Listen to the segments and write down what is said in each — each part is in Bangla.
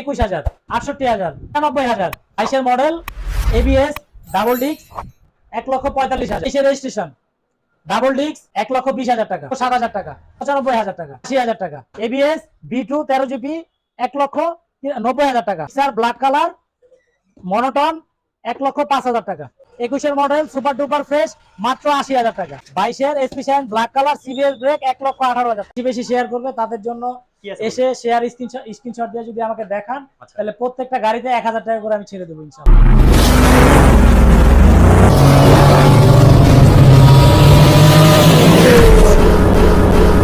একুশ হাজার, আটষট্টি হাজার, একানব্বই হাজার। মডেল এবিএস ডাবল ডিক্স এক লক্ষ পঁয়তাল্লিশ হাজার। রেজিস্ট্রেশন ডাবল ডিক্স এক লক্ষ বিশ হাজার টাকা সাত হাজার টাকা, পঁচানব্বই হাজার টাকা, আশি হাজার টাকা। এবিএস বি টু তেরো জিবি এক লক্ষ নব্বই হাজার টাকা। স্যার ব্ল্যাক কালার মনোটন এক লক্ষ পাঁচ হাজার টাকা। একুশের মডেল সুপার ডুপার ফ্রেশ মাত্র আশি হাজার টাকা। বাইশের SP shine black colour CBS brake এক লক্ষ আঠারো হাজার বেশি শেয়ার করবে তাদের জন্য এসে শেয়ার স্ক্রিনশট স্ক্রিনশট দিয়ে যদি আমাকে দেখান আচ্ছা। তাহলে প্রত্যেকটা গাড়িতে এক হাজার টাকা করে আমি ছেড়ে দেবো ইনশাল্লাহ।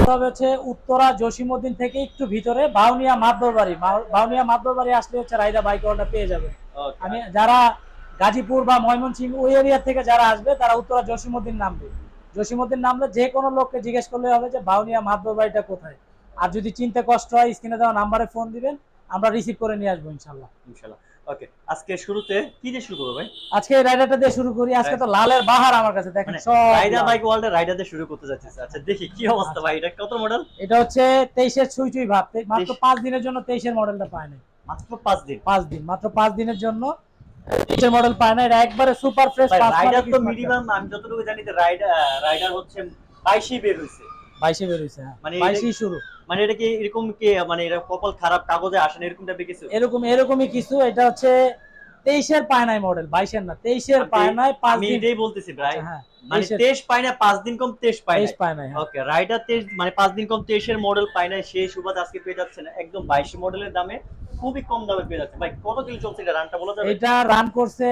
তবে হচ্ছে উত্তরা জসিমউদ্দিন থেকে একটু ভিতরে বাউনিয়া মাদবর বাড়ি বাউনিয়া মাদবর বাড়ি আসলে হচ্ছে রাইদা বাইক অর্ডার পেয়ে যাবে. আমি যারা গাজীপুর বা ময়মনসিংহ ওই এরিয়া থেকে যারা আসবে তারা উত্তরা জসিমউদ্দিন নামবে। জসিমউদ্দিন নামলে যে কোনো লোককে জিজ্ঞেস করলে হবে যে বাউনিয়া মাদবর বাড়িটা কোথায়। আর যদি চিনতে কষ্ট হয় স্ক্রিনে দেওয়া নাম্বারে ফোন দিবেন আমরা রিসিভ করে নিয়ে আসব ইনশাল্লাহ। ইনশাআল্লাহ ওকে আজকে শুরুতে কি দিয়ে শুরু করব ভাই? আজকে রাইডারটা দিয়ে শুরু করি আজকে তো লালের বাহার আমার কাছে দেখেন সব রাইডার বাইক ওয়ার্ল্ডে রাইডার দিয়ে শুরু করতে যাচ্ছি। আচ্ছা দেখি কি অবস্থা ভাই এটা কত মডেল এটা হচ্ছে তেইশের ছুঁই ছুঁই ভাব মাত্র তেইশ। পাঁচ দিনের জন্য তেইশের মডেলটা পায় নাই। মাত্র পাঁচ দিন? পাঁচ দিন মাত্র পাঁচ দিনের জন্য তেইশের মডেল পায় না এটা একবারে সুপার ফ্রেশ রাইডার তো মিনিমাম আমি যতটুকু জানি যে রাইডার রাইডার হচ্ছে বাইশই বের হয়েছে। বাইশে বেরোইছে হ্যাঁ। মানে বাইশেই শুরু। মানে এটা কি এরকম কি মানে এটা কপাল খারাপ কাগজে আসে না এরকম টাইপের কিছু? এরকম এরকমই কিছু। এটা হচ্ছে তেইশের মডেল বাইশের না তেইশের পাঁচ দিন এটাই বলতেছি ভাই। আচ্ছা, হ্যাঁ মানে তেইশ পায়না পাঁচ দিন কম তেইশ পায় তেইশ হ্যাঁ। ওকে রাইডার তেইশ মানে পাঁচ দিন কম তেইশের মডেল পায় না সেই সুবাদ আজকে পেয়ে যাচ্ছে না। একদম বাইশ মডেলের দামে খুবই কম দামে পেয়ে যাচ্ছে। ভাই কত কিলো চলছে এটা? রানটা বলা যাবে এটা রান করছে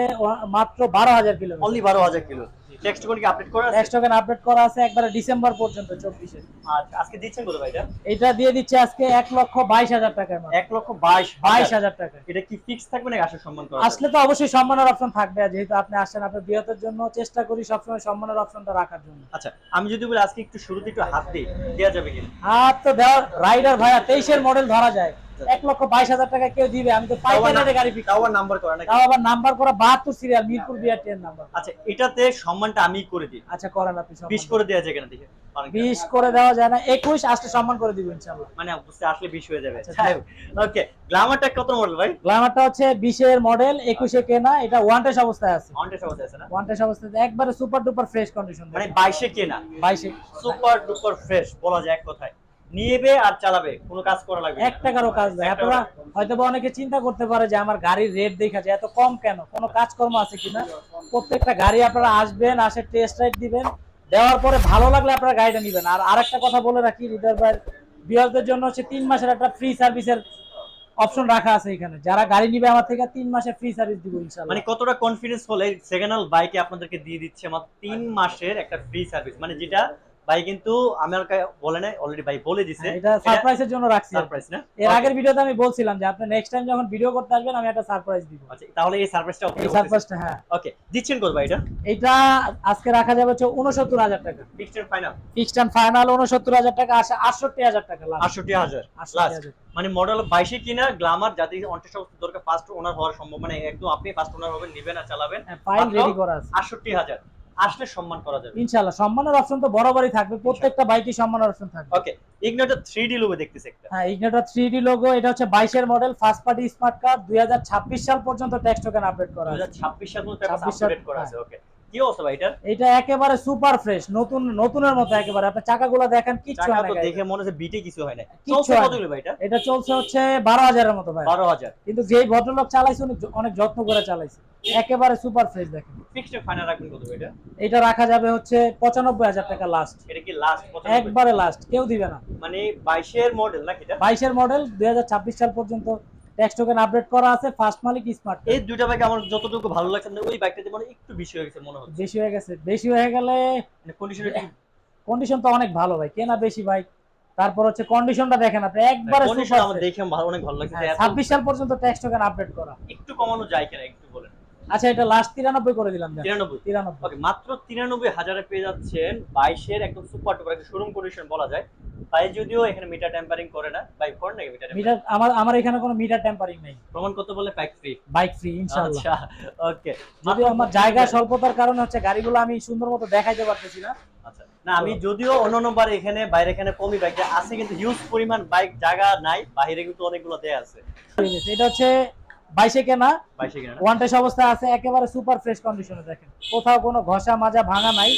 মাত্র বারো হাজার কিলোমিটার। অনলি বারো হাজার কিলো। টেক্সট কি আপডেট করা আছে? নেক্সট টোকেন আপডেট করা আছে একবারে ডিসেম্বর পর্যন্ত চব্বিশে। আচ্ছা, আজকে দিচ্ছেন কত ভাই এটা? এটা দিয়ে দিচ্ছে আজকে এক লক্ষ বাইশ হাজার টাকার মাত্র এক লক্ষ বাইশ বাইশ বাইশ হাজার টাকা। এটা কি ফিক্স থাকবে না আসলে সম্মান করা আসলে তো অবশ্যই সম্মানের অপশন থাকবে যেহেতু আপনি আসছেন আপনার বৃহতের জন্য চেষ্টা করি সবসময় সম্মানের অপশনটা রাখার জন্য। আচ্ছা আমি যদি বলি আজকে একটু শুরুতে একটু হাত দিই দেওয়া যাবে কিনা? আর তো দেওয়ার রাইডার ভাইয়া তেইশের মডেল ধরা যায়। এক লক্ষ বাইশ হাজার টাকা কেউ দিবে আমি তো পাইকারি গাড়ি বিক্রি নাম্বার করা। নাকি? তাও আবার নাম্বার করা বাহাত্তর serial Mirpur BR ten number আচ্ছা এটাতে সম্মানটা আমি করে দিই। আচ্ছা করেন আপনি বিশ করে দেওয়া যায় কেন দেখে? বিশ করে দেওয়া যায় না একুশ আসলে সম্মান করে দিব ইনশাল্লাহ মানে বুঝতে আসলে বিশ হয়ে যাবে। আচ্ছা, ওকে গ্লামারটা কত মডেল ভাই? গ্ল্যামারটা হচ্ছে বিশের মডেল একুশে কেনা এটা ওয়ান টেস অবস্থায় আছে। অনটেস অবস্থা আছে না? ওয়ান টেস অবস্থায় একবারে সুপার ডুপার ফ্রেশ কন্ডিশন মানে বাইশে কেনা। বাইশে। সুপার ডুপার ফ্রেশ বলা যায় এক কথায়। নিয়েবে আর চালাবে কোনো কাজ করা লাগবে না। এক টাকারও কাজ আপনারা হয়তো অনেকে চিন্তা করতে পারে যে আমার গাড়ির রেট দেখা যায় এত কম কেন? কোনো কাজকর্ম আছে কিনা? প্রত্যেকটা গাড়ি আপনারা আসবেন আসে টেস্ট রাইড দিবেন দেওয়ার পরে ভালো লাগলে আপনারা গাড়িটা নিবেন। আর আরেকটা কথা বলে রাখি হৃদয় ভাই বিয়ারদের জন্য হচ্ছে তিন মাসের একটা ফ্রি সার্ভিসের অপশন রাখা আছে এখানে। যারা গাড়ি নিবে আমার থেকে তিন মাসের ফ্রি সার্ভিস দিব ইনশাআল্লাহ। মানে কতটা কনফিডেন্স হলে সেকেন্ড হ্যান্ড বাইকে আপনাদেরকে দিয়ে দিচ্ছে? আমার তিন মাসের একটা ফ্রি সার্ভিস মানে যেটা ভাই কিন্তু আমার বলে নাই অলরেডি ভাই বলে দিছে। হ্যাঁ, এটা সারপ্রাইজের জন্য রাখছি সারপ্রাইজ না? এর আগের ভিডিওতে আমি বলছিলাম যে আপনি নেক্সট টাইম যখন ভিডিও করতে আসবেন আমি একটা সারপ্রাইজ দিব। আচ্ছা তাহলে এই সারপ্রাইজটা এই সারপ্রাইজটা হ্যাঁ। ওকে দিচ্ছেন কত ভাই এটা? এটা আজকে রাখা যাবে হচ্ছে উনসত্তর হাজার টাকা। Fixed final fixed and final উনসত্তর হাজার টাকা আসে আটষট্টি হাজার টাকা last। আটষট্টি হাজার লাস্ট মানে মডেল বাইশে কিনা গ্লামার যাতে অন্টেস অবস্থা দরকার ফার্স্ট ওনার হওয়ার সম্ভব মানে একদম আপনি ফার্স্ট ওনার হবেন নেবেন আর চালাবেন। হ্যাঁ, ফাইল রেডি করা আছে। আটষট্টি হাজার। আসলে সম্মান করা যাবে। ইনশাআল্লাহ সম্মানের অপশন তো বরাবরই থাকবে প্রত্যেকটা বাইকই সম্মানের অপশন থাকবে। ওকে ইগনোটা ডি লোগো দেখতেছে একটা। হ্যাঁ ইগনেটর থ্রি ডি লোগো এটা হচ্ছে বাইশের model first party smart card দুই হাজার ছাব্বিশ সাল পর্যন্ত ট্যাক্স টোকেন আপডেট করা আছে। হাজার ছাব্বিশ সাল পর্যন্ত পেপার 26 সাল, আপডেট করা আছে ওকে কি অবস্থা ভাই এটার? এটা একেবারে সুপার ফ্রেশ নতুন নতুনের মতো একেবারে। আপনি চাকাগুলো দেখেন কিচ্ছু হয় না দেখে মনে হচ্ছে বিটে কিছু হয় না। চলছে হয় ভাই এটা? এটা চলছে হচ্ছে বারো হাজারের মতো ভাই। বারো হাজার। কিন্তু যেই ভদ্রলোক চালাইছে উনি অনেক যত্ন করে চালাইছে। একেবারে সুপার ফ্রেশ দেখেন। ফিক্সড ফাইনাল রাখবেন কত এটা? এটা রাখা যাবে হচ্ছে পঁচানব্বই হাজার টাকা লাস্ট এটা কি লাস্ট একবারে লাস্ট কেউ দিবে না। মানে বাইশের মডেল নাকি এটা? বাইশের মডেল দুই হাজার ছাব্বিশ সাল পর্যন্ত ট্যাক্স টোকেন আপডেট করা আছে ফার্স্ট মালিক স্মার্ট এই দুইটা বাইক আমার যতটুকু ভালো লাগছে না, ওই বাইকটাতে মানে একটু বেশি হয়ে গেছে মনে হচ্ছে। বেশি হয়ে গেছে। বেশি হয়ে গেলে মানে কন্ডিশন কন্ডিশন তো অনেক ভালো ভাই কেনা বেশি বাইক তারপর হচ্ছে কন্ডিশনটা দেখেন আপনি একবারে কন্ডিশন আমার দেখে অনেক ভালো লাগছে। যে এত- ছাব্বিশ সাল পর্যন্ত ট্যাক্স টোকেন আপডেট করা। একটু কমানো যায় কিনা একটু বলেন। আচ্ছা এটা লাস্ট তিরানব্বই করে দিলাম যান। তিরানব্বই। তিরানব্বই। ওকে মাত্র তিরানব্বই হাজারে পেয়ে যাচ্ছেন বাইশের একদম সুপার টুপার একটা শোরুম কন্ডিশন বলা যায়। তাই যদিও এখানে মিটার টেম্পারিং করে না ভাই করে নাকি মিটার মিটার আমার আমার এখানে কোনো মিটার টেম্পারিং নেই। প্রমাণ করতে বলে প্যাক ফ্রি বাইক ফ্রি ইনশাআল্লাহ আচ্ছা ওকে যদিও আমার জায়গা স্বল্পতার কারণে হচ্ছে গাড়িগুলো আমি সুন্দর মতো দেখাইতে পারতেছি না। আচ্ছা না আমি যদিও অন্য নম্বর এখানে বাইরে এখানে কমই বাইক আছে কিন্তু হিউজ পরিমাণ বাইক জায়গা নাই বাইরে কিন্তু অনেকগুলো দেয়া আছে। এটা হচ্ছে বাইশে কেনা ওয়ান টেস্ট অবস্থায় আছে একেবারে সুপার ফ্রেশ কন্ডিশনে দেখেন। কোথাও কোনো ঘষা মাজা ভাঙা নাই।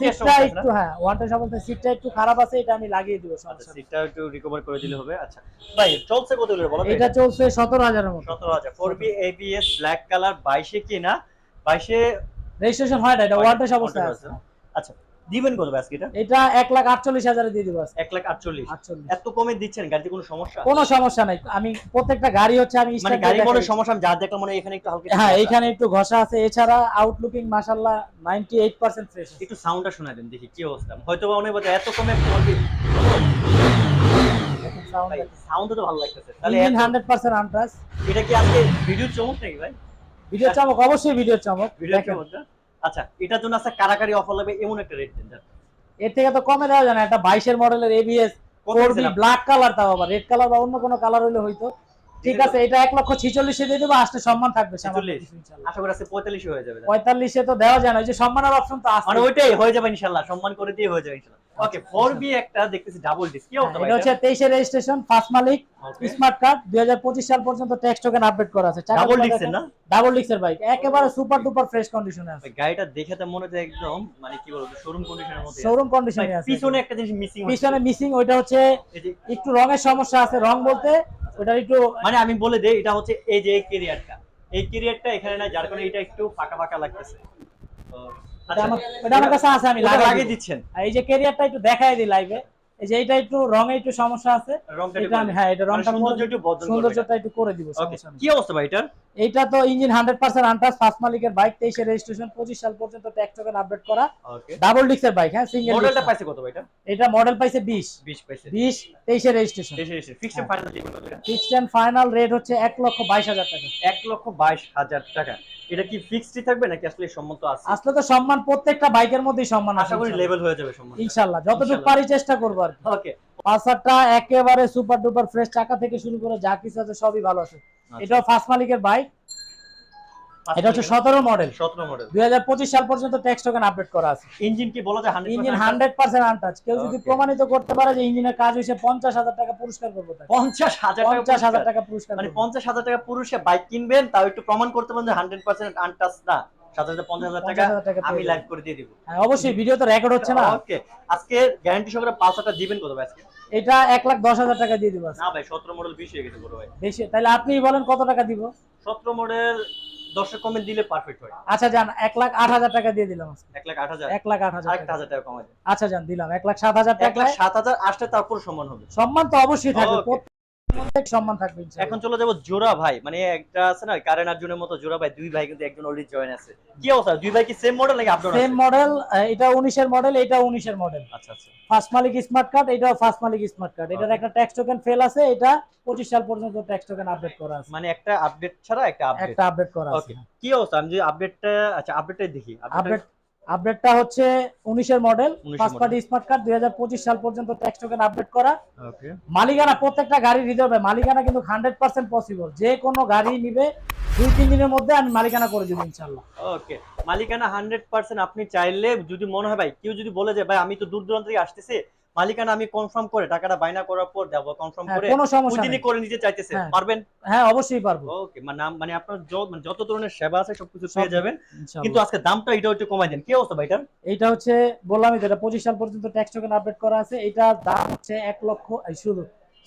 সিটটা একটু হ্যাঁ ওয়ান টেস্ট অবস্থায় সিটটা একটু খারাপ আছে এটা আমি লাগিয়ে দিব আচ্ছা সমস্যা সিটটা একটু রিকভার করে দিলে হবে আচ্ছা। ভাই চলছে কত করে বলো এটা চলছে সতেরো হাজারের মতো। সতেরো হাজার। Four B ABS black colour বাইশে কিনা বাইশে রেজিস্ট্রেশন হয় না এটা ওয়ান টেস্ট অবস্থায় আছে। আচ্ছা দিবেন কত ব্যাস এটা? এটা এক লাখ আটচল্লিশ হাজারে দিয়ে দিব আজকে। এক লাখ আটচল্লিশ। আটচল্লিশ। এত কমে দিচ্ছেন গাড়িতে কোনো সমস্যা? কোনো সমস্যা নাই। আমি প্রত্যেকটা গাড়ি হচ্ছে আমি মানে গাড়ি মনে সমস্যা আমি যা দেখলাম মানে এখানে একটু হালকা হ্যাঁ। এইখানে একটু ঘষা আছে। এছাড়া আউটলুকিং মাশাআল্লাহ 98% ফ্রেশ একটু সাউন্ডটা শোনা দেন দেখি কি অবস্থা? হয়তো বা অনেক এত কমে সাউন্ড তো ভালো লাগতেছে। তাহলে ইঞ্জিন এত- 100% আনটাস এটা কি আজকে ভিডিও চমক নাকি ভাই? ভিডিও চমক অবশ্যই ভিডিও চমক। ভিডিও। চমক? আচ্ছা এটার জন্য আছে কারাকারি অফার লাগবে এমন একটা রেড দেন এর থেকে তো কমে দেওয়া যায় না একটা 22 এর মডেলের এবিএস কত 4B ব্ল্যাক কালার তাও আবার রেড কালার বা অন্য কোনো কালার হলে হয়তো ঠিক আছে এটা এক লক্ষ ছিচল্লিশে দিয়ে দেবো আসতে সম্মান থাকবে সামান্য 46 কিছু ইনশাআল্লাহ। আশা করি আছে পঁয়তাল্লিশ হয়ে যাবে পঁয়তাল্লিশে তো দেওয়া যায় না ওই যে সম্মানের অপশন তো আছে মানে ওইটাই হয়ে যাবে ইনশাল্লাহ সম্মান করে দিয়ে হয়ে যাবে ইনশাল্লাহ। ওকে ফোর বি একটা দেখতেছি ডাবল ডিস্ক কি অবস্থা এটা হচ্ছে তেইশের রেজিস্ট্রেশন ফার্স্ট মালিক স্মার্ট কার্ড দুই হাজার পঁচিশ সাল পর্যন্ত ট্যাক্স টোকেন আপডেট করা আছে। ডাবল ডিস্কের না? ডাবল ডিস্কের বাইক একেবারে সুপার ডুপার ফ্রেশ কন্ডিশনে আছে। গাড়িটা দেখে তো মনে হচ্ছে একদম মানে কি বলব শোরুম কন্ডিশনের শোরুম কন্ডিশনে আছে। পিছনে একটা জিনিস মিসিং পিছনে মিসিং ওইটা হচ্ছে একটু রঙের সমস্যা আছে রং বলতে ওটা একটু মানে আমি বলে দেই এটা হচ্ছে এই যে এই ক্যারিয়ারটা এই কেরিয়ারটা এখানে না যার কারণে এটা একটু ফাঁকা ফাঁকা লাগতেছে। আচ্ছা, আমার কাছে আছে আমি লাগিয়ে দিচ্ছেন। আর এই যে ক্যারিয়ারটা একটু দেখাই দিই লাইভে এই যে এটা একটু রঙে একটু সমস্যা আছে এটা আমি হ্যাঁ এটা রংটা মানে একটু সৌন্দর্যটা করে দিব সমস্যা কি অবস্থা ভাই এটার? এইটা তো engine hundred percent untouch first মালিকের বাইক তেইশে রেজিস্ট্রেশন পঁচিশ সাল পর্যন্ত ট্যাক্স টোকেন আপডেট করা। ডাবল ডিস্কের বাইক হ্যাঁ সিঙ্গেল মডেলটা পাইছে কত ভাই এটা? এটা মডেল পাইছে বিশ। 20 পাইছে। বিশ তেইশে রেজিস্ট্রেশন এসে এসে fixed. Final fixed and final rate হচ্ছে এক লক্ষ বাইশ হাজার টাকা। লক্ষ হাজার টাকা। এটা কি ফিক্সডই থাকবে নাকি আসলে সম্মত আছে? আসলে তো সম্মান প্রত্যেকটা বাইকের মধ্যেই সম্মান আছে আশা করি লেভেল হয়ে যাবে সম্মান ইনশাল্লাহ। যতটুকু পারি চেষ্টা করব আর ওকে পালসারটা একেবারে সুপার ডুপার ফ্রেশ চাকা থেকে শুরু করে যা কিছু আছে সবই ভালো আছে। আচ্ছা। এটাও ফার্স্ট মালিকের বাইক এটা হচ্ছে সতেরো মডেল 17 মডেল দুই হাজার পঁচিশ সাল পর্যন্ত ট্যাক্স টোকেন আপডেট করা আছে। ইঞ্জিন কি বলা যায় 100% ইঞ্জিন হান্ড্রেড পার্সেন্ট আনটাচ কেউ যদি প্রমাণিত করতে পারে যে ইঞ্জিনের কাজ হয়েছে পঞ্চাশ হাজার টাকা পুরস্কার করব 50000 টাকা পঞ্চাশ হাজার। টাকা পুরস্কার মানে করব। 50000 টাকা পুরুষে বাইক কিনবেন তাও একটু প্রমাণ করতে পারেন যে 100% আনটাচ না। 7000 50000 টাকা আমি লাইভ করে দিয়ে দিব। হ্যাঁ অবশ্যই ভিডিও তো রেকর্ড হচ্ছে না। ওকে আজকে গ্যারান্টি সহকারে পাঁচটা দিবেন কত ভাই আজকে? এটা এক লাখ দশ হাজার টাকা দিয়ে দিব না ভাই 17 মডেল 20 হয়ে গেছে বড় ভাই। বেশি তাহলে আপনি বলেন কত টাকা দিব? 17 মডেল 10 কমে দিলে পারফেক্ট হয়। আচ্ছা যান এক লাখ আট হাজার টাকা দিয়ে দিলাম। 1 লাখ 8000 এক লাখ আট হাজার হাজার টাকা কমাই আচ্ছা যান দিলাম। এক লাখ সাত হাজার 1 লাখ টাকা 7000 আসলে তারপর সমান হবে। সম্মান তো অবশ্যই থাকবে। সম্মান থাকবে এখন চলে যাব জোড়া ভাই। মানে একটা আছে না কারেন আর্জুনের মতো জোড়া ভাই দুই ভাই কিন্তু একজন অলরেডি জয়েন আছে। কি অবস্থা? দুই ভাই কি সেম মডেল নাকি আপডেট সেম মডেল এটা উনিশের মডেল এটা উনিশের মডেল আচ্ছা আচ্ছা। ফার্স্ট মালিক স্মার্ট কার্ড এটাও ফার্স্ট মালিক স্মার্ট কার্ড এটার একটা ট্যাক্স টোকেন ফেল আছে এটা পঁচিশ সাল পর্যন্ত ট্যাক্স টোকেন আপডেট করা আছে। মানে একটা আপডেট ছাড়া একটা আপডেট একটা আপডেট করা আছে কি অবস্থা? আমি যে আপডেটটা আচ্ছা আপডেটটাই দেখি। আপডেট আপডেটটা হচ্ছে 19 এর first model। Party smart card দুই হাজার পঁচিশ সাল পর্যন্ত ট্যাক্স টোকেন আপডেট করা। ওকে মালিকানা প্রত্যেকটা গাড়ি রিজার্ভে মালিকানা কিন্তু হান্ড্রেড পার্সেন্ট পসিবল যে কোনো গাড়ি নিবে দুই তিন দিনের মধ্যে আমি মালিকানা করে দেব ইনশাআল্লাহ। ওকে মালিকানা হান্ড্রেড পার্সেন্ট আপনি চাইলে যদি মনে হয় ভাই কেউ যদি বলে যে ভাই আমি তো দূর দূরান্ত থেকে আসতেছি। মালিকানা আমি কনফার্ম করে টাকাটা বাইনা করার পর দেবো কনফার্ম হ্যাঁ, করে কোনো সমস্যা নেই। করে নিতে চাইতেছে। হ্যাঁ। পারবেন? হ্যাঁ অবশ্যই পারব। ওকে মানে মানে আপনার যত মানে যত ধরনের সেবা আছে সবকিছু সব পেয়ে যাবেন। কিন্তু আজকে দামটা এটা একটু কমাই দেন। কি অবস্থা ভাই এটার? এইটা হচ্ছে বললামই তো এটা পঁচিশ সাল পর্যন্ত ট্যাক্স টোকেন আপডেট করা আছে। এটা দাম হচ্ছে এক লক্ষ এই শুধু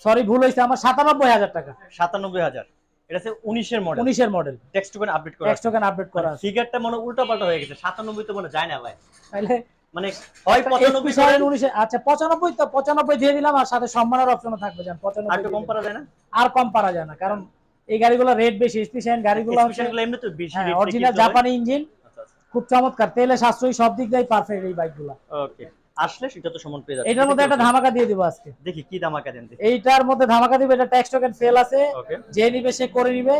সরি ভুল হয়েছে আমার সাতানব্বই হাজার টাকা। সাতানব্বই হাজার। এটা হচ্ছে উনিশের মডেল উনিশের মডেল টেক্সট টুকেন আপডেট করা ট্যাক্স টোকেন আপডেট করা ফিগারটা মনে উল্টা পাল্টা হয়ে গেছে। সাতানব্বই তো মনে যায় না ভাই। তাহলে মানে হয় পঁচানব্বই SP7 করেন, উনিশে আচ্ছা পঁচানব্বই তো পঁচানব্বই দিয়ে দিলাম আর সাথে সম্মানের অপশনও থাকবে যান আর পঁচানব্বই কম পারা যায় না? আর কম পারা যায় না কারণ এই গাড়িগুলো রেট বেশি স্পেশাল গাড়িগুলো হচ্ছে এমনি তো বেশি অরিজিনাল জাপানি ইঞ্জিন। খুব চমৎকার তেলে সাশ্রয়ী সব দিক দিয়ে পারফেক্ট এই বাইকগুলো ওকে আসলে সেটা তো সমান পেয়ে যাচ্ছে। এটার মধ্যে একটা ধামাকা দিয়ে দিব আজকে। দেখি কি দামাকা দেন এইটার মধ্যে ধামাকা দিবে এটা ট্যাক্স টোকেন ফেল আছে। যে নিবে সে করে নিবে।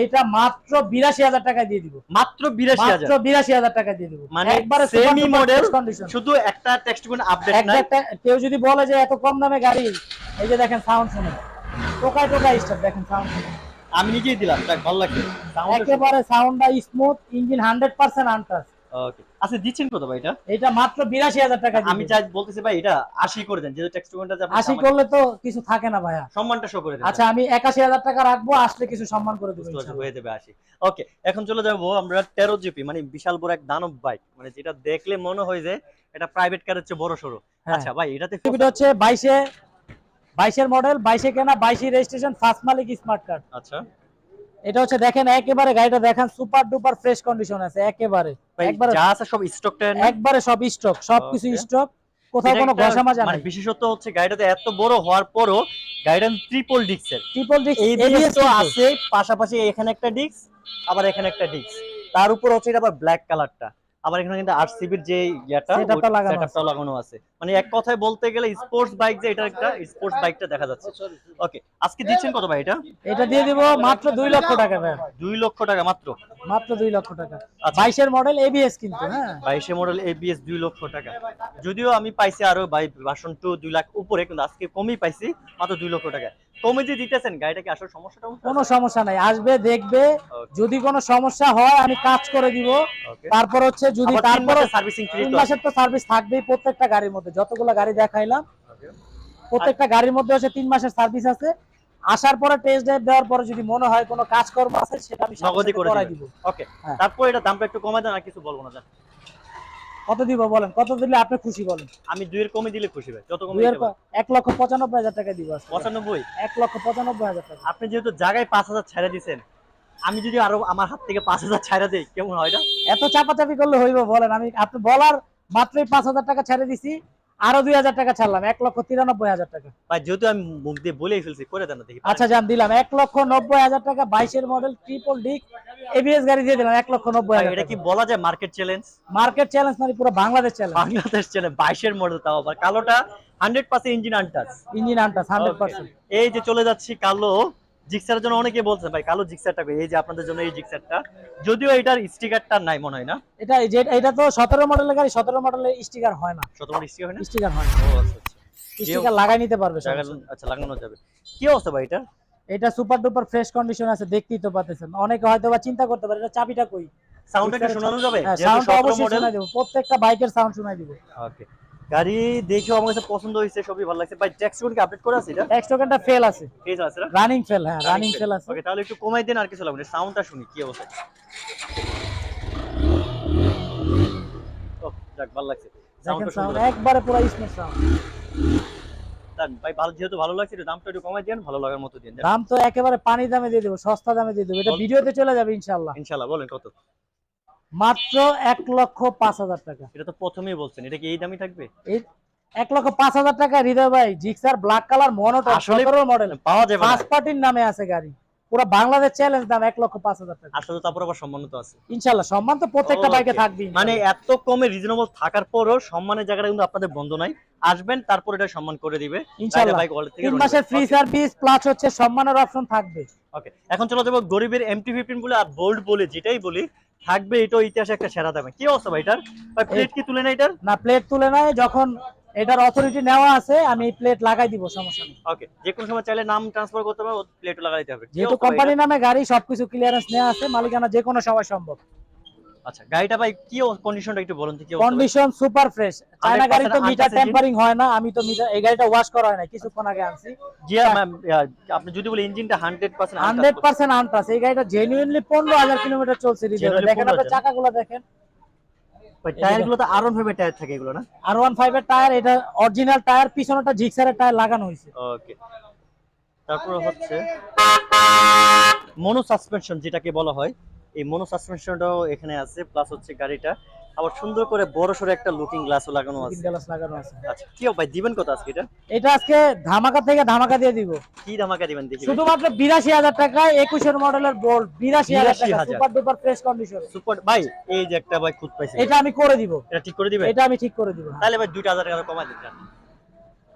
এইটা মাত্র বিরাশি হাজার টাকা দিয়ে দিব। মাত্র 82000 মাত্র বিরাশি হাজার টাকা দিয়ে দিব। মানে একবারে সেমি মডেল শুধু একটা টেক্সট কোন আপডেট একটা কেউ যদি বলে যে এত কম দামে গাড়ি এই যে দেখেন সাউন্ড শুনে। টোকায় টোকায় দেখেন সাউন্ড শুনে। আমি নিজেই দিলাম ভালো লাগছে। একেবারে সাউন্ডটা smooth engine hundred percent untouch okay আচ্ছা দিচ্ছেন কত ভাই এটা? এটা মাত্র বিরাশি হাজার টাকা আমি চাই বলতেছি ভাই এটা 80 করে দেন যেহেতু টেক্সট কোনটা আশি করলে তো কিছু থাকে না ভাইয়া। সম্মানটা শো করে দেন। আচ্ছা আমি টাকা রাখব আসলে কিছু সম্মান করে দেবো ইনশাআল্লাহ। হয়ে যাবে আসি ওকে এখন চলে যাব আমরা টেরো জিপি মানে বিশাল বড় এক দানব বাইক মানে যেটা দেখলে মনে হয় যে এটা প্রাইভেট কারের চেয়ে বড় সড়ো হ্যাঁ। আচ্ছা ভাই এটাতে এটা হচ্ছে বাইশে বাইশের মডেল বাইশে কেনা বাইশে রেজিস্ট্রেশন ফার্স্ট মালিক স্মার্ট কার্ড আচ্ছা। এটা হচ্ছে দেখেন একেবারে গাড়িটা দেখেন সুপার ডুপার ফ্রেশ কন্ডিশন আছে একবারে। যা আছে সব স্টকটা একবারে সব স্টক সবকিছু স্টক কোথাও কোনো ঘষা মাজা মানে নাই। বিশেষত হচ্ছে গাড়িটাতে এত বড় হওয়ার পরও গাড়িটা ট্রিপল ডিক্সের ট্রিপল ডিস্ক তো আছে পাশাপাশি এখানে একটা ডিস্ক আবার এখানে একটা ডিস্ক তার উপর হচ্ছে এটা আবার ব্ল্যাক কালারটা আবার এখানে কিন্তু আরসিবির যে ইয়াটা লাগানো সেটআপটা লাগানো আছে। মানে এক কথায় বলতে গেলে স্পোর্টস বাইক যে এটা একটা স্পোর্টস বাইকটা দেখা যাচ্ছে। ওকে আজকে দিচ্ছেন কত ভাই এটা? এটা দিয়ে দিব মাত্র দুই লক্ষ টাকা ভাই। দুই লক্ষ টাকা মাত্র? মাত্র দুই লক্ষ টাকা। আচ্ছা। বাইশের মডেল এবিএস কিন্তু হ্যাঁ। বাইশে মডেল এবিএস দুই লক্ষ টাকা। যদিও আমি পাইছি আরও বাই ভার্সন টু দুই লাখ উপরে কিন্তু আজকে কমই পাইছি মাত্র দুই লক্ষ টাকা। কমে যে দিতেছেন গাড়িটা কি আসলে কোনো সমস্যা নাই। আসবে দেখবে। যদি কোনো সমস্যা হয় আমি কাজ করে দিব। তারপর হচ্ছে যদি তারপর সার্ভিসিং ফ্রি মাসের তো। সার্ভিস থাকবেই প্রত্যেকটা গাড়ির মধ্যে। যতগুলো গাড়ি দেখাইলাম প্রত্যেকটা গাড়ির মধ্যে হচ্ছে তিন মাসের সার্ভিস আছে। আসার পরে টেস্ট ড্রাইভ দেওয়ার পরে যদি মনে হয় কোনো কাজকর্ম আছে সেটা আমি নগদই করে দিব। ওকে হ্যাঁ। তারপর এটা দামটা একটু কমে দেন আর কিছু বলব না। কত দিব বলেন? কত দিলে আপনি খুশি বলেন? আমি দুইয়ের কমে দিলে খুশি ভাই যত কমে এক লক্ষ পঁচানব্বই হাজার টাকা দিব পঁচানব্বই? এক লক্ষ পঁচানব্বই হাজার টাকা। আপনি যেহেতু জায়গায় পাঁচ হাজার ছেড়ে দিচ্ছেন আমি যদি আরও আমার হাত থেকে পাঁচ হাজার ছাড়া দিই কেমন হয় না এত চাপাচাপি করলে হইব বলেন। আমি আপনি বলার মাত্রই পাঁচ হাজার টাকা ছেড়ে দিছি আরও দুই হাজার টাকা ছাড়লাম এক লক্ষ তিরানব্বই হাজার টাকা। ভাই যেহেতু আমি মুখ দিয়ে বলেই ফেলছি করে দেন দেখি। আচ্ছা জান দিলাম। এক লক্ষ নব্বই হাজার টাকা বাইশের মডেল ট্রিপল ডিক এবিএস গাড়ি দিয়ে দিলাম এক লক্ষ নব্বই হাজার এটা কি বলা যায় মার্কেট চ্যালেঞ্জ মার্কেট চ্যালেঞ্জ মানে পুরো বাংলাদেশ চ্যালেঞ্জ বাংলাদেশ চ্যালেঞ্জ বাইশের মডেল তাও আবার। কালোটা hundred percent engine untouch engine untouch hundred percent এই যে চলে যাচ্ছি কালো জিক্সারের জন্য অনেকে বলছে ভাই কালো জিক্সারটা কই? এই যে আপনাদের জন্য এই জিক্সারটা। যদিও এটার স্টিকারটা নাই মনে হয় না। এটা এটা তো সতেরো মডেলের গাড়ি সতেরো মডেলের স্টিকার হয় না। শত স্টিকার হয় না? স্টিকার হয় না। ও আচ্ছা আচ্ছা। স্টিকার লাগাই নিতে পারবে আচ্ছা লাগানো যাবে। কি অবস্থা ভাই এটা? এটা সুপার ডুপার ফ্রেশ কন্ডিশন আছে দেখতেই তো পাচ্ছেন। অনেকে হয়তো বা চিন্তা করতে পারে এটা চাবিটা কই? সাউন্ডটা শোনানো যাবে? হ্যাঁ সাউন্ড অবশ্যই মডেল শোনাই দেবো। প্রত্যেকটা বাইকের সাউন্ড শোনাই দিব। ওকে গাড়ি দেখেও আমার কাছে পছন্দ হয়েছে সবই ভালো লাগছে। ভাই ট্যাক্স কি আপডেট করা আছে এটা? ট্যাক্স টোকেনটা ফেল আছে। এই আছে রানিং ফেল হ্যাঁ রানিং ফেল আছে। ওকে তাহলে একটু কমাই দেন আর কিছু লাগবে সাউন্ডটা শুনি কি অবস্থা? যাক ভালো লাগছে। সাউন্ডটা সাউন্ড একবারে পুরো স্মুথ সাউন্ড ভাই ভালো যেহেতু ভালো লাগছে একটু দামটা একটু কমাই দেন ভালো লাগার মতো দিন। দাম তো একেবারে পানি দামে দিয়ে দেবো সস্তা দামে দিয়ে দেবো। এটা ভিডিওতে চলে যাবে ইনশাল্লাহ ইনশাআল্লাহ বলেন কত? মাত্র এক লক্ষ পাঁচ হাজার টাকা। এটা তো প্রথমেই বলছেন এটা কি এই দামই থাকবে? এক লক্ষ পাঁচ হাজার টাকা হৃদয় ভাই জিক্সার ব্ল্যাক কালার মনোটন আসলে- মডেল পাওয়া যাবে না। পাঁচ পার্টির নামে আছে গাড়ি। পুরো বাংলাদেশ চ্যালেঞ্জ দাম এক লক্ষ পাঁচ হাজার টাকা। আসলে তারপর আবার সম্মানিত আছে। ইনশাল্লাহ সম্মান তো প্রত্যেকটা বাইকে থাকবে মানে এত কমে রিজনেবল থাকার পরও সম্মানের জায়গাটা কিন্তু আপনাদের বন্ধ নাই। আসবেন তারপর এটা সম্মান করে দিবে। ইনশাল্লাহ। বাইক ওয়ালেট থেকে তিন মাসের ফ্রি সার্ভিস প্লাস হচ্ছে সম্মানের অপশন থাকবে। ওকে এখন চলে যাব গরিবের এমটি ফিফটিন বলে আর বোল্ড বলে যেটাই বলি থাকবে এটাও ইতিহাসে একটা সেরা দামে। কি অবস্থা ভাই এটার? ভাই প্লেট কি তুলে না এটার? না প্লেট তুলে নেয় যখন এটার অথরিটি নেওয়া আছে আমি প্লেট লাগাই দিব সমস্যা নেই। ওকে যে কোনো সময় চাইলে নাম ট্রান্সফার করতে হবে প্লেটও লাগাই দিতে হবে। যেহেতু কোম্পানির নামে গাড়ি সবকিছু ক্লিয়ারেন্স নেওয়া আছে মালিকানা যে কোনো সময় সম্ভব। আচ্ছা গাড়িটা ভাই কি কন্ডিশনটা একটু বলুন তো কি কন্ডিশন সুপার ফ্রেশ চায়না গাড়ি তো মিটার টেম্পারিং হয় না আমি তো মিটার এই গাড়িটা ওয়াশ করা হয় না কিছুক্ষণ আগে আনছি। জিয়া ম্যাম আপনি যদি বলে ইঞ্জিনটা hundred percent hundred percent untouch এই গাড়িটা জেনুইনলি পনেরো হাজার কিলোমিটার চলছে। Genuinely দেখেন 15,000 চাকাগুলো দেখেন। টায়ারগুলো তো আরন ফাইভের টায়ার থাকে এগুলো না? আর ওয়ান ফাইভ এর টায়ার এটা অরিজিনাল টায়ার পিছনেটা জিক্সারের টায়ার লাগানো হয়েছে। ওকে তারপর হচ্ছে মনো সাসপেনশন যেটাকে বলা হয় এই মনো সাসপেনশনটাও এখানে আছে প্লাস হচ্ছে গাড়িটা। আবার সুন্দর করে বড় সরে একটা লুকিং গ্লাসও লাগানো আছে। গ্লাস লাগানো আছে। আচ্ছা কি ভাই দিবেন কত আজকে এটা? এটা আজকে ধামাকা থেকে ধামাকা দিয়ে দিব। কি ধামাকা দিবেন দেখি। শুধুমাত্র বিরাশি হাজার টাকায় একুশের মডেলের বোল্ট বিরাশি হাজার টাকা super duper fresh condition super ভাই এই যে একটা ভাই খুদ পাইছে। এটা আমি করে দিব। এটা ঠিক করে দিবেন? এটা আমি ঠিক করে দিব। তাহলে ভাই দুইটা হাজার টাকা কমাই দিবেন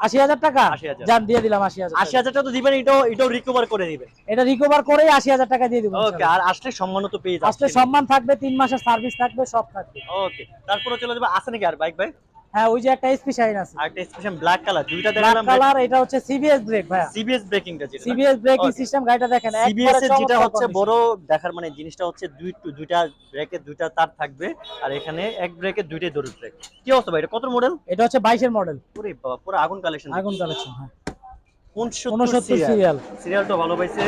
আশি হাজার টাকা? 80,000 জান দিয়ে দিলাম আশি হাজার আশি হাজার টাকা তো দিবেন এটাও এটাও রিকভার করে দিবেন। এটা রিকভার করেই আশি হাজার টাকা দিয়ে দিবেন ওকে আর আসলে সম্মান তো পেয়ে আসলে সম্মান থাকবে তিন মাসের সার্ভিস থাকবে সব থাকবে। ওকে তারপরে চলে যাবে আছে নাকি আর বাইক ভাই হ্যাঁ ওই যে একটা এসপি শাইন আছে। আর একটা স্পেশাল ব্ল্যাক কালার দুইটা দেখালাম কালার এটা হচ্ছে সিবিএস ব্রেক ভাই সিবিএস ব্রেকিংটা যেটা সিবিএস ব্রেকিং সিস্টেম গাড়িটা দেখেন সিবিএস এর যেটা হচ্ছে বড় দেখার মানে জিনিসটা হচ্ছে দুই দুইটা ব্রেকে দুইটা তার থাকবে আর এখানে এক ব্রেকে দুইটাই দড়ি ব্রেক কি অবস্থা ভাই এটা কত মডেল এটা হচ্ছে বাইশের মডেল পুরো পুরো আগুন কালেকশন আগুন কালেকশন হ্যাঁ। সিরিয়াল। সিরিয়াল। সিরিয়ালটা ভালো পাইছে।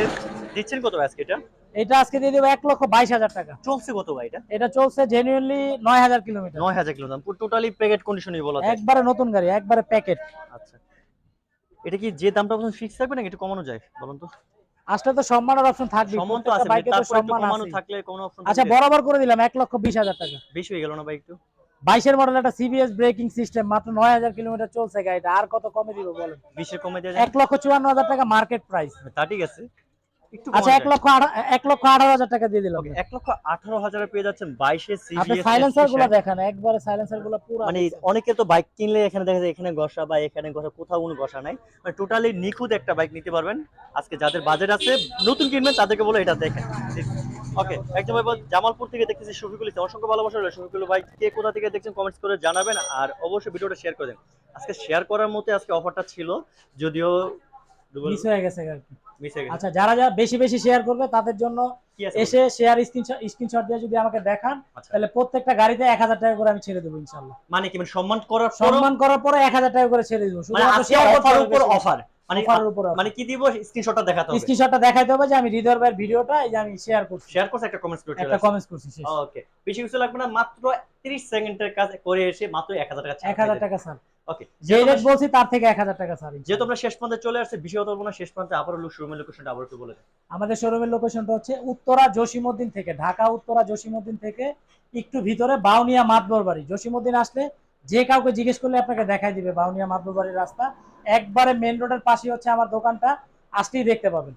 দিচ্ছেন কত আজকে এটা? এটা আজকে দিয়ে দেবো এক লক্ষ বাইশ হাজার টাকা। চলছে কত ভাই এটা? এটা চলছে জেনুইনলি নয় হাজার কিলোমিটার নয় হাজার কিলো টোটালি প্যাকেট কন্ডিশনই বলা একবারে নতুন গাড়ি একবারে প্যাকেট আচ্ছা। এটা কি যে দামটা ফিক্স থাকবে নাকি একটু কমানো যায় বলুন তো? আসলে তো সম্মানের অপশন থাকবে। সম্মান তো আছে বাইকে তো সম্মান থাকলে কোনো অপশন আচ্ছা বরাবর করে দিলাম এক লক্ষ বিশ হাজার টাকা। বেশি হয়ে গেল না ভাই একটু? বাইশের মডেল একটা সিবিএস ব্রেকিং সিস্টেম মাত্র নয় হাজার কিলোমিটার চলছে গাড়িটা। আর কত কমে দিব বলেন? বিশে কমে দেওয়া এক লক্ষ চুয়ান্ন হাজার টাকা মার্কেট প্রাইস তা ঠিক আছে। আচ্ছা এক লক্ষ এক লক্ষ আঠারো হাজার টাকা দিয়ে দিলাম। এক লক্ষ আঠারো হাজারে পেয়ে যাচ্ছেন বাইশে আপনি সিবিএস সাইলেন্সারগুলো দেখেন একবারে সাইলেন্সারগুলো পুরো মানে অনেকে তো বাইক কিনলে এখানে দেখা যায় এখানে ঘষা বা এখানে ঘষা কোথাও কোনো ঘষা নাই। মানে টোটালি নিখুঁত একটা বাইক নিতে পারবেন। আজকে যাদের বাজেট আছে নতুন কিনবেন তাদেরকে বলে এটা দেখেন। ওকে একদম এবার জামালপুর থেকে দেখতেছি শফিকুল ইসলাম। অসংখ্য ভালোবাসা রইল। শফিকুল ভাই কে কোথা থেকে দেখছেন কমেন্টস করে জানাবেন আর অবশ্যই ভিডিওটা শেয়ার করে দেন। আজকে শেয়ার করার মতো আজকে অফারটা ছিল যদিও মিস হয়ে গেছে আর কি। মিস হয়ে গেছে। আচ্ছা যারা যারা বেশি বেশি শেয়ার করবে তাদের জন্য এসে শেয়ার স্ক্রিনশট স্ক্রিনশট দিয়ে যদি আমাকে দেখান আচ্ছা। তাহলে প্রত্যেকটা গাড়িতে এক হাজার টাকা করে আমি ছেড়ে দেবো ইনশাল্লাহ মানে কি মানে সম্মান করার সম্মান করার পরে এক হাজার টাকা করে ছেড়ে দেবো। আজকে অফার উপর অফার মানে মানে কি দিব? স্ক্রিনশটটা দেখাতে হবে। স্ক্রিনশটটা দেখাইতে হবে যে আমি হৃদয় ভাইয়ের ভিডিওটা এই যে আমি শেয়ার করছি। শেয়ার করছে একটা কমেন্টস করে চলে একটা কমেন্টস করছি ওকে বেশি কিছু লাগবে না মাত্র 30 সেকেন্ডের কাজ করে এসে মাত্র 1000 টাকা ছাড় এক হাজার টাকা স্যার ওকে যে রেট বলছি তার থেকে এক হাজার টাকা স্যার যেহেতু আমরা শেষ পর্যন্ত চলে আসছে বলব না শেষ পর্যন্ত আবারও লোক শোরুমের লোকেশনটা আবার একটু বলে দেন। আমাদের শোরুমের লোকেশনটা হচ্ছে উত্তরা জসিমউদ্দিন থেকে ঢাকা উত্তরা জসিমউদ্দিন থেকে একটু ভিতরে বাউনিয়া মাতবর বাড়ি জসিমউদ্দিন আসলে যে কাউকে জিজ্ঞেস করলে আপনাকে দেখাই দিবে বাউনিয়া মাতবর বাড়ির রাস্তা। একবারে মেন রোডের পাশে হচ্ছে আমার দোকানটা আসলেই দেখতে পাবেন।